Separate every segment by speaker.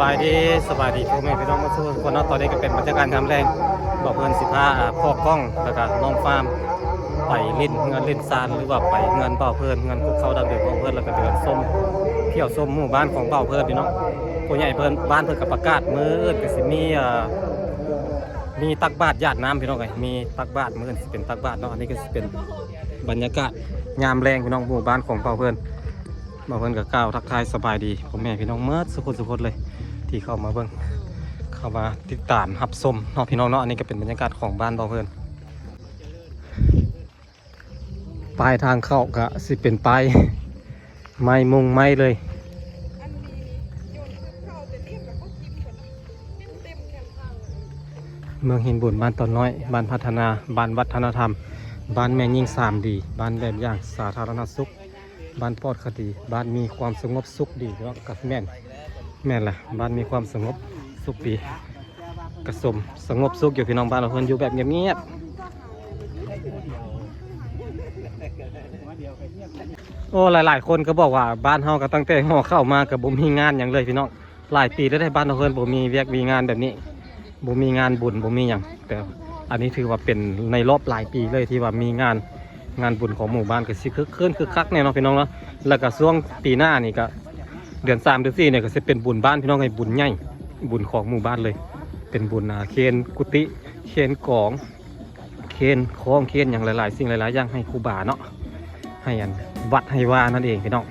Speaker 1: บายดีสบายดีพ่อแม่พี่น้องมาสู้คนเนาะตอนนี้ก็เป็นบรรยากาศทำแรงบอกเพื่อนสิพาอ่าพ่อกล้องแล้วก็น้องฟาร์มไปลิ้นเงินลิ้นซานหรือว่าไปเงินเป่าเพื่อนเงินคุกเขาดำเดือดของเพื่อนแล้วก็เดินส้มเที่ยวส้มหมู่บ้านของเป่าเพื่อนพี่น้องผู้ใหญ่เพื่อนบ้านเพื่อนกับประกาศมืออื่นก็สิมีมีตักบาตรญาติน้ำพี่น้องไงมีตักบาตรมือนเป็นตักบาตรเนาะอันนี้ก็เป็นบรรยากาศยามแรงพี่น้องหมู่บ้านของเป่าเพื่อนมาเพิ่นกับก้าวทักทายสบายดีพ่อแม่พี่น้องเมื่อสุขสุขเลย ที่เข้ามาเบิ่งเข้ามาติดตามรับชมเนาะพี่น้องเนาะอันนี้ก็เป็นบรรยากาศของบ้านเบาเพิ่นปลายทางเข้าก็สิเป็นปลายไม้มุงไม้เลย
Speaker 2: อันนี้โยนขึ้นเข้าแต่เรียบแล้วก็กินหมดเต็มเต็มแคมทางเลย
Speaker 1: เมืองหินบุญบ้านตอนน้อย บ้านพัฒนา บ้านวัฒนธรรม บ้านแม่ยิ่งสามดี บ้านแบบอย่างสาธารณสุข บ้านปลอดคดี บ้านมีความสงบสุขดีเนาะกับแม่น แม่นล่ะบ้านมีความสงบสุขดีกระสมสงบสุขอยู่พี่น้องบ้านเราเพิ่นอยู่แบบเงียบๆโอ้หลาย ๆ คนก็บอกว่าบ้านเฮาก็ตั้งแต่ห่อเข้ามาก็บ่มีงานหยังเลยพี่น้องหลายปีแล้วได้บ้านเราเพิ่นบ่มีเวียกมีงานแบบนี้บ่มีงานบุญบ่มีหยังแต่อันนี้ถือว่าเป็นในรอบหลายปีเลยที่ว่ามีงานงานบุญของหมู่บ้านก็สิคึกคืนคึกคักแน่เนอนพี่น้องเนาะแล้วก็ช่วงปีหน้านี่ก็ เดือน3เดือน4เนี่ยก็สิเป็นบุญบ้านพี่น้องให้บุญใหญ่บุญของหมู่บ้านเลย เป็นบุญอาเคนกุฏิเคนกองเคนคลองเคนอย่างหลาย ๆ สิ่งหลายๆอย่างให้ครูบาเนาะให้อันวัดให้ว่านั่นเองพี่น้อง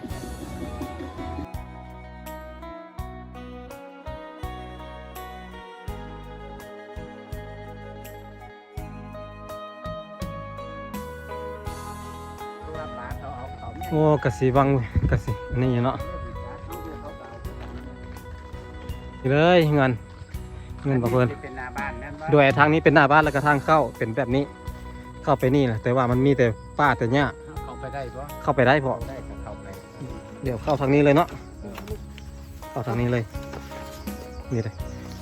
Speaker 1: โอ้กะสิวังกะสินี่เนาะ นี่เลยเงินเงินบ่เพิ่น
Speaker 3: เป็นหน้าบ้านนั่นว่า
Speaker 1: โดยทางนี้เป็นหน้าบ้านแล้วก็ทางเข้าเป็นแบบนี้ เข้าไปนี่แหละแต่ว่ามันมีแต่ป้าแต่หญ้า
Speaker 3: เข้าไปได้ปะ
Speaker 1: เข้าไปได้พอ
Speaker 3: ได้ก็เข้าไป
Speaker 1: เดี๋ยวเข้าทางนี้เลยเนาะเข้าทางนี้เลยนี่เลย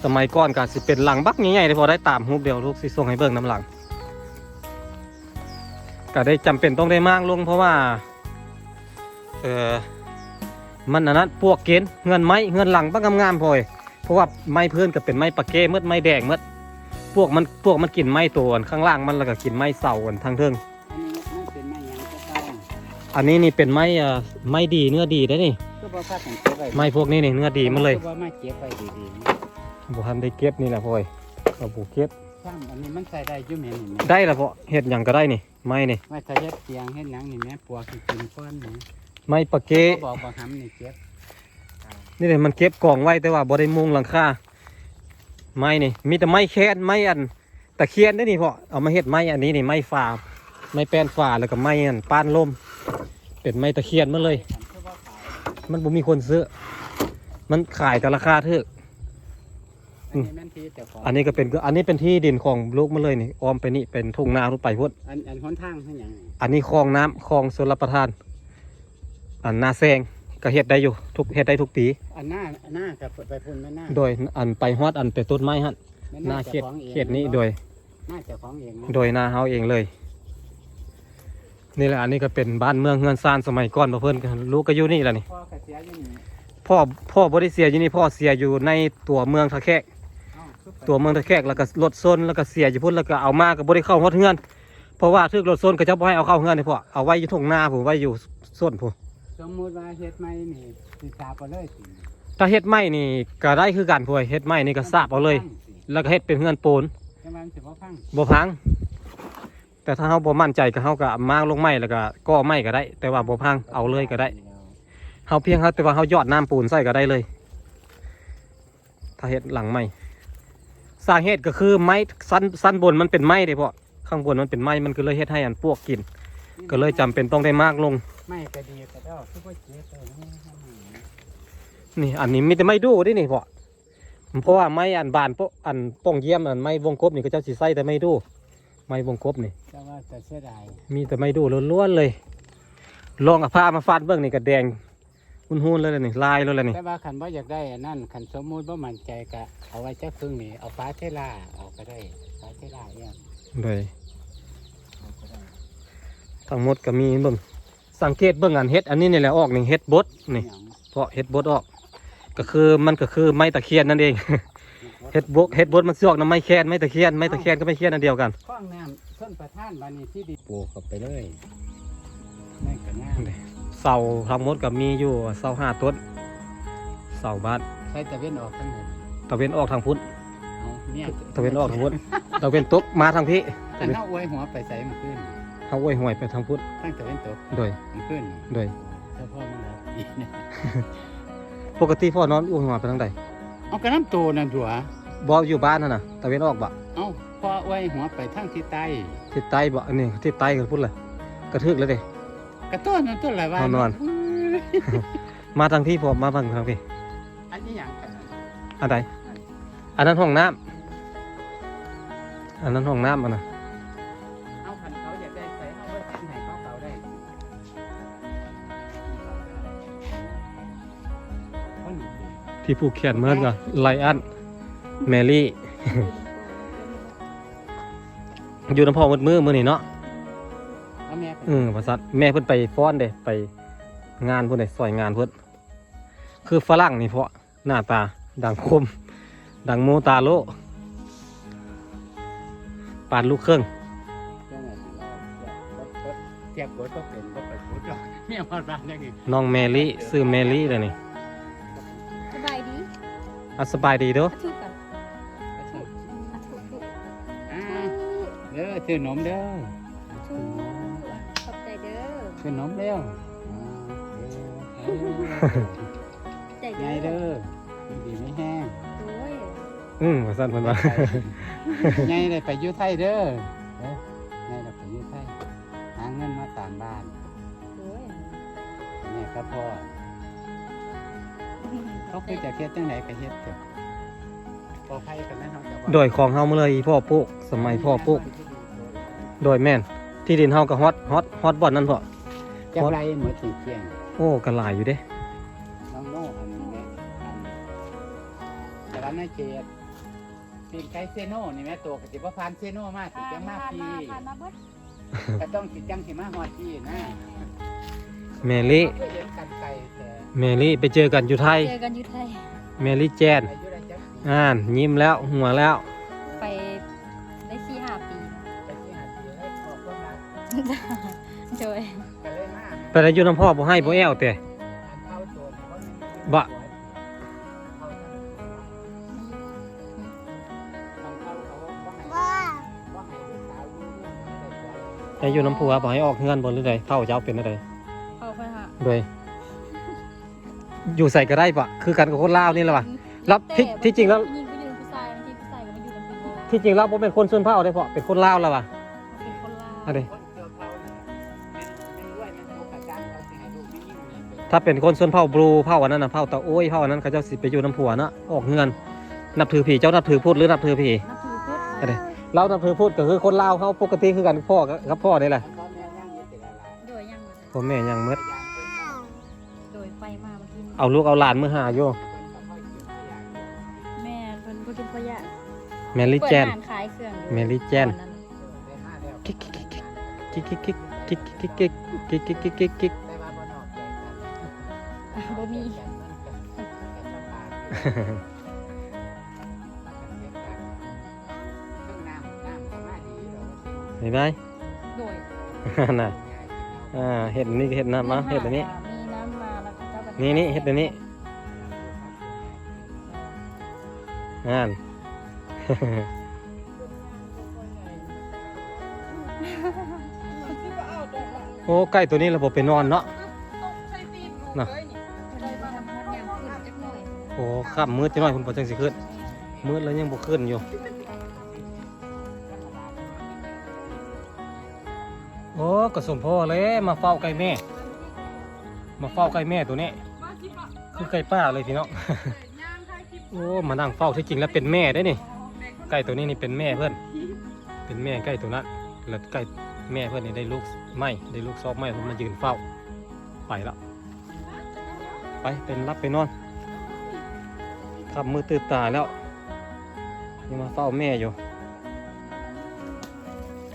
Speaker 1: สมัยก่อนก็สิเป็นหลังบักใหญ่ๆเลยพอได้ตามรูปเดียวลูกสิส่งให้เบิ่งน้ำหลังก็ได้จำเป็นต้องได้มากลงเพราะว่าเออมันอันนั้นพวกเกณฑ์เงินไม้เงินหลังบักงามๆพอยเพ ราะว่าไม้เพื่อนก็เป็นไม้ปะเก้เมื่อไม้แดงเมื่อพวกมันพวกมันกินไม้ตัวอันข้างล่างมันแล้วก็กินไม้เสาอันทางเทิง
Speaker 3: อันนี้มันเป็นไม้หยังก็เก่า
Speaker 1: อันนี้นี่เป็นไม้เอ่อไม้ดีเนื้อดีได้อนี่
Speaker 3: ก็บ่พากันเก็บไว้
Speaker 1: ไม้พวกนี้นี่เนื้อดีมันเลย
Speaker 3: ก็บ่มาเก็บไว้ดี
Speaker 1: บุทันได้เก็บนี่แหละพ่อยเอาบุเก็บ
Speaker 3: ๆซ้ำอันนี้มันใส่ได้อยู่แม่นนี่แม่
Speaker 1: ได้ละพ่อเห็ดหยังก็ได้นี่ไม้นี่
Speaker 3: ไว้ถ้าเฮ็ดเตียงเฮ็ดหนังนี่แม่ปวกสิกินก้อนนี่
Speaker 1: ไม้ปะเก้
Speaker 3: ก็บอกบ่หำนี่เก็บ
Speaker 1: นี่เลยมันเก็บกล่องไว้แต่ว่าบ่ได้มุงหลังคาไม้นี่มีแต่ไม้แค้นไม้อันตะเคียนได้อนี่พ่อเอามาเฮ็ดไม้อันนี้นี่ไม้ฝาไม้แป้นฝาแล้วก็ไม้อันป้านลมเป็นไม้ตะเคียนหมันเลย
Speaker 3: คือว่าขาย
Speaker 1: มันบ่มีคนซื้อ มันขายแต่ราคาเถอะ
Speaker 3: อันนี้แม่นที่แต่ของ
Speaker 1: อันนี้ก็เป็นอันนี้เป็นที่ดินของลูกมันเลยนี่อ้อมไปนี่เป็นทุ่งนาทุกไปพุ่น
Speaker 3: อันอันหนทางเฮ็ดหยังนี่
Speaker 1: อันนี้คลองน้ำคลองชลประทาน อันนาแซง ก็เฮ็ดได้อยู่ทุกเฮ็ดได้ทุกปี
Speaker 3: อันหน้าอันหน้ากับไปพุ่นแม่หน้า
Speaker 1: โดยอันไปฮอดอันไปต้นไม้ฮะ
Speaker 3: แม่
Speaker 1: หน้าเขต
Speaker 3: จ้ขององ
Speaker 1: เขตนี้โดย
Speaker 3: หน้าเจ้าของเองนะ
Speaker 1: โดยนาเฮาเองเลย นี่แหละอันนี้ก็เป็นบ้านเมืองเฮือนซานสมัยก่อนบ่เพิ่นก็ลูกก็อยู่นี่แหละนี่
Speaker 3: พ่อก็เสียอยู่นี่
Speaker 1: พ่อพ่อบ่ได้เสียอยู่นี่พ่อเสียอยู่ในตัวเมืองทะแคก
Speaker 3: เอ้าคือไป
Speaker 1: ตัวเมืองตะแคกแล้วก็รถซนแล้วก็เสียอยู่พุ่นแล้วก็เอามาก็บ่ได้เข้าฮอดเฮือนเพราะว่าทึกรถซนก็จะบ่ให้เอาเข้าเฮือนนี่พ่อเอาไว้อยู่ทุ่งนาผมไว้อยู่ส่วนผม
Speaker 3: สมมุติว่าเฮ็ดใหม่นี่สิทราบไปเลยสิ
Speaker 1: ถ้าเฮ็ดไม้นี่ก็ได้คือกันพ่อยเฮ็ดไม้นี่ก็ทราบเอาเลย แล้วก็เฮ็ดเป็นเฮือนปูน
Speaker 3: จังหวะมันสิบ่ฟัง
Speaker 1: บ่พัง แต่ถ้าเฮาบ่มั่นใจก็เฮาก็มางลงไม้แล้วก็ก่อไม้ก็ได้ แต่ว่าบ่พังเอาเลยก็ได้เฮาเพียงเฮาแต่ว่าเฮายอดน้ำปูนใส่ก็ได้เลย ถ้าเฮ็ดหลังไม้สาเหตุก็คือไม้สั้นสั้นบนมันเป็นไม้เด้พ่อข้างบนมันเป็นไม้มันก็เลยเฮ็ดให้อันพวกกิน ก็เลยจำเป็นต้องได้มากลง
Speaker 3: ไม่ก็ดีก็ได้คือบ่เจ็บเลย
Speaker 1: นี่ อันนี้มีแต่ไม้ดูเดินี่พ่อเพราะว่าไม้อันบานโปะอันโป้องเยี่ยมอันไม้วงกบนี่ก็เจ้าสิใส่แต่ไม้ดู ไม้วงกบนี่
Speaker 3: แต่ว่าแต่เสียดาย
Speaker 1: มีแต่ไม้ดูล้วนๆเลย ลองเอาผ้ามาฟาดเบื้องนี่ก็แดงหุ่นๆเลยล่ะนี่ลายเลยล่ะนี่
Speaker 3: แต่ว่าคันบ่อยากได้อันนั้นคันสมมุติบ่มั่นใจก็เอาไว้จักครึ่งนี่เอาฟ้าเทล่าเอาก็ได้ฟ้าเทล่าเนี่ย
Speaker 1: เลย
Speaker 3: เอาก็ได้
Speaker 1: ทั้งหมดก็มีเบิ่งสังเกตเบิ่งอันเฮ็ดอันนี้นี่แหละออกนี่เฮ็ดบดนี่
Speaker 3: หยัง
Speaker 1: เพราะเฮ็ดบดออก ก็คือมันก็คือไม้ตะเคียนนั่นเองเฮ็ดบกเฮ็ดบดมันซอกน้ำไม้แคนไม้ตะเคียนไม้ตะเคียนก็ไม่เคียนอันเดียวกัน
Speaker 3: ข้องน้ำส้นประท่านบานี้ที่ดีปลูกเข้าไปเลยนั่นก็งาม
Speaker 1: เสาทั้งหมดก็มีอยู่เสาห้าต้นเสาบ้าน
Speaker 3: ใช้ตะเวนออกทั้งหมด
Speaker 1: ตะเวนออกทางพุทธ
Speaker 3: เอาเนี่ย
Speaker 1: ตะเวนออกทางพุทธตะเวนตกมาทางพี่
Speaker 3: แต่เฮาอวยหัวไปใส่มันขึ้น
Speaker 1: เขาอวยห่วยไปทางพุทธ
Speaker 3: ตั้งตะเวนตก
Speaker 1: โดย
Speaker 3: มันขึ้น
Speaker 1: โดย
Speaker 3: เฉพาะมันรับอีกนะ
Speaker 1: ปกติพ่อนอนอวยห่วยไปทางใด
Speaker 3: เอากระน้ำโตนั่นถัว
Speaker 1: บ่อยู่บ้านนั่นน่ะตะเวนออกบ่
Speaker 3: เอาพออวยหัวไปทางทิศใต้
Speaker 1: ทิศใต้บ่อันนี้ทิศใต้กันพุทธเลยกระทึกเลยเด้
Speaker 3: กระต้นนั่นต้นอะไรวะ
Speaker 1: เอานอนมาทางพี่พอมาทางทางพี่
Speaker 3: อันนี้อย่างกันนะ
Speaker 1: อันใดอันนั้นห้องน้ำอันนั้นห้องน้ำอันน่ะ ที่ผู้เขียนเมื่อก็ไลอันแมรี่ อยู่น้ำพอมืดมือมือนี่เนาะ
Speaker 3: เอาแม่ไป
Speaker 1: อืมประสัทแม่เพิ่นไปฟ้อนเด้ไปงานเพิ่นได้ซอยงานเพิ่นคือฝรั่งนี่เพราะหน้าตาดังคม ดังโมตาโลปานลูกเครื่อง
Speaker 3: เจ้าหน้าที่เราเทียบกดก็เป็นก็ไปกดหรอกเนี่ยมาบ้านอย่างนี้
Speaker 1: น้องแมรี่ซื้อแมรี่เลยนี่
Speaker 2: สบายดี
Speaker 1: อะสบายดีเด้อ
Speaker 2: อาทุกกันอาทุกทุก
Speaker 3: อ่าเด้อซื้อนมเด้อ
Speaker 2: ทุกขอบใจเด้อ
Speaker 3: ซื้อนมเร็วอ่าเด้อ
Speaker 2: ใจ
Speaker 3: ไง
Speaker 2: เด้อ
Speaker 3: เด้อดีไม่แห้ง
Speaker 2: โอ้ย
Speaker 1: อืมประสัทเพิ่นว่า
Speaker 3: ไงได้ไปอยุไทยเด้อเด้อไงได้ไปอยุไทยหาเงินมาต่างบ้าน
Speaker 2: โอ้ย
Speaker 3: แม่ก็พ่อ เขาคือจะเฮ็ดจังไหนก็เฮ็ดเถอะพอไผกันนั้นเขาจะว่า
Speaker 1: โดยของเฮามาเลยอีพ่อปลูกสมัยพ่อปลูกโดยแม่น ที่ดินเฮาก็ฮอตฮอตฮอตบ่อนนั่นพ่อ
Speaker 3: จักไรหมดที่เที่ยง
Speaker 1: โอ้ก็หลายอยู่เด้
Speaker 3: น้องโน่อันนี้แม่อันแต่ร้านนายเจดปีนไก่เซโน่นี่แม่ตัวกสิบ่ผ่านเซโน่มาสิจังมาพี่
Speaker 2: ผ่านมาเบิด
Speaker 3: ก็ต้องสิจังสิมาฮอดพี่นะ
Speaker 1: แมรี่
Speaker 3: เขาเห็นกันไกลแต่
Speaker 1: แมรี่ไปเจอกันอยู่ไทย
Speaker 2: เจอกันอยู่ไทย
Speaker 1: แมรี่แจน
Speaker 3: อายุได้จักปี
Speaker 1: อ่านยิ้มแล้วหัวแล้ว
Speaker 2: ไปได้สี่ห้าปี
Speaker 3: ไปที่หาปีให้ขอบความรัก
Speaker 2: โดย
Speaker 3: กันเลยมา
Speaker 1: แต่อายุน้ำพ่อบ่ให้บ่แอวแต่
Speaker 3: อันเข้าโจรเขานี่
Speaker 1: บะ
Speaker 3: เข้าทางมันเข้าเขาบ่ให้บ่ให้ลูกสาวอยู่เรื่องอะไรกว่า
Speaker 1: อายุน้ำผัวบ่ให้ออกเฮือนบ่หรือใดเท่าเจ้าเป็นอะไร
Speaker 2: เข้าไปหา
Speaker 1: โดย อยู่ใส่ก็ได้ปะคือกันกับคนลาวนี่แหละปะรับที่ที่จริงแล้ว
Speaker 2: ผู้หญิงผู้หญิงผู้ชายบางทีผู้ชายก็มาอยู่กันเป็นโบ
Speaker 1: ที่จริงแล้วบ่เป็นคนชนเผ่าได้เพราะเป็นคนลาวแล้วปะ
Speaker 2: เป็นคนลาว
Speaker 1: อันนี้
Speaker 3: คนเกี่ยวเขาเนี่ยเป็นเป็นรวยเป็นโอกาสจ้างเขาสิให้ลูกไม่ยิ่งนี่เป็น
Speaker 1: ถ้าเป็นคนชนเผ่าบลูเผ่าอันนั้นน่ะเผ่าตะโอ้ยเผ่าอันนั้นเขาเจ้าสิไปอยู่น้ำผัวเนาะออกเฮือน นับถือผีเจ้านับถือพุทธหรือนับถือผี
Speaker 2: นับถือพุทธ
Speaker 1: อันนี้เรานับถือพุทธก็คือคนลาวเขาปกติคือกันกับพ่อกับพ่อนี่แหละ
Speaker 3: พ่อแม่ย่างนี่ติดอะไร
Speaker 2: โดยยังบ่
Speaker 1: พ่อแม่ยังมืด
Speaker 3: พยายามเป็นต้อง
Speaker 2: โดยไปมา เมื่อกี้นี้
Speaker 1: เอาลูกเอาหลานมือหาอยู่
Speaker 3: เป็นกับพ่ออยู่พยายาม
Speaker 2: แม่เพิ่นบ่กินพยา
Speaker 1: แมรี่
Speaker 2: เปิด
Speaker 1: แจน
Speaker 2: ร้านขายเครื่องอยู่
Speaker 1: แมรี่แจน
Speaker 2: ตอนั้น
Speaker 3: ได้มาแล้ว
Speaker 1: กิ๊กกิ๊กกิ๊กกิ๊กกิ๊กกิ๊กกิ๊กกิ๊กกิ๊กกิ๊กกิ๊กกิ๊กกิ๊ก
Speaker 3: ได้มาบ่นอกใจกัน
Speaker 2: อะบ่มี
Speaker 3: กันมันกันกันลำบากซึ่งน้ำน้ำก็มาดีเราก็สิ
Speaker 1: เห็นไหม
Speaker 2: โดย
Speaker 1: น่ะอ่าเห็ดนี่เห็ดน้ำมาเห็ดอันนี้
Speaker 2: มี นี่
Speaker 1: นี่เห็ดอันนี้อ่าน โอ้ใกล้ตัวนี้ระบบไปนอนเนาะน่ะ
Speaker 2: เพิ่นมาทำงานยามขึ้นจักหน่อย
Speaker 1: โอ้ข้ามมืดจะน้อยคุณพอจังสิขึ้นมืดแล้วยังบ่ขึ้นอยู่ โอ้กระสมพ่อเลยมาเฝ้าไก่แม่ มาเฝ้าไก่แม่ตัวนี้คือไก่ป้าเลยพี่น้อง โอ้มานั่งเฝ้าที่จริงแล้วเป็นแม่ได้นี่ไก่ตัวนี้นี่เป็นแม่เพื่อน เป็นแม่ไก่ตัวนั้นแล้วไก่แม่เพื่อนนี่ได้ลูกไม่ได้ลูกซอกไม่ผมมายืนเฝ้า ไปแล้วไปเป็นรับไปนอนขับมือตื่นตาแล้วยังมาเฝ้าแม่อยู่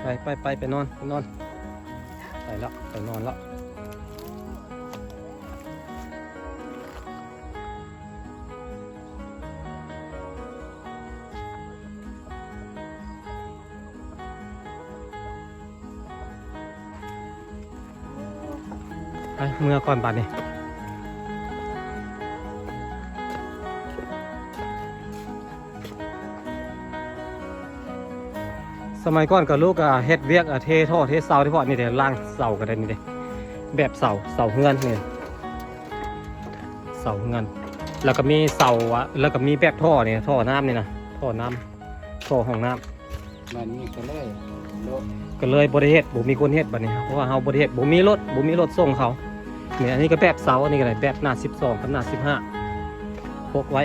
Speaker 1: ไปไปไปไปนอนไปนอน ไปแล้วไปนอนแล้ว ไปเมื่อก่อนบัดนี้สมัยก่อนกับลูกอะเฮ็ดเวียกอะเทท่อเทเสาที่พ่อนี่เดี๋ยวล่างเสากันได้นี่เด้แบบเสาเสาเฮือนนี่เสาเฮือนแล้วก็มีเสาอะแล้วก็มีแบบท่อเนี่ยท่อน้ำนี่นะท่อน้ำท่อห้องน้ำ
Speaker 3: มันนี่ก็เลย ก็
Speaker 1: เลยบริเฮ็ดบ่มีคนเฮ็ดบัดนี้เพราะว่าเฮาบริเฮ็ดบ่มีรถบ่มีรถส่งเขาเนี่ยอันนี้ก็แบบเสาอันนี้ก็ได้แบบหน้า 12กับหน้า 15พกไว้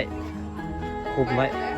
Speaker 1: คุมไว้
Speaker 2: แล้ว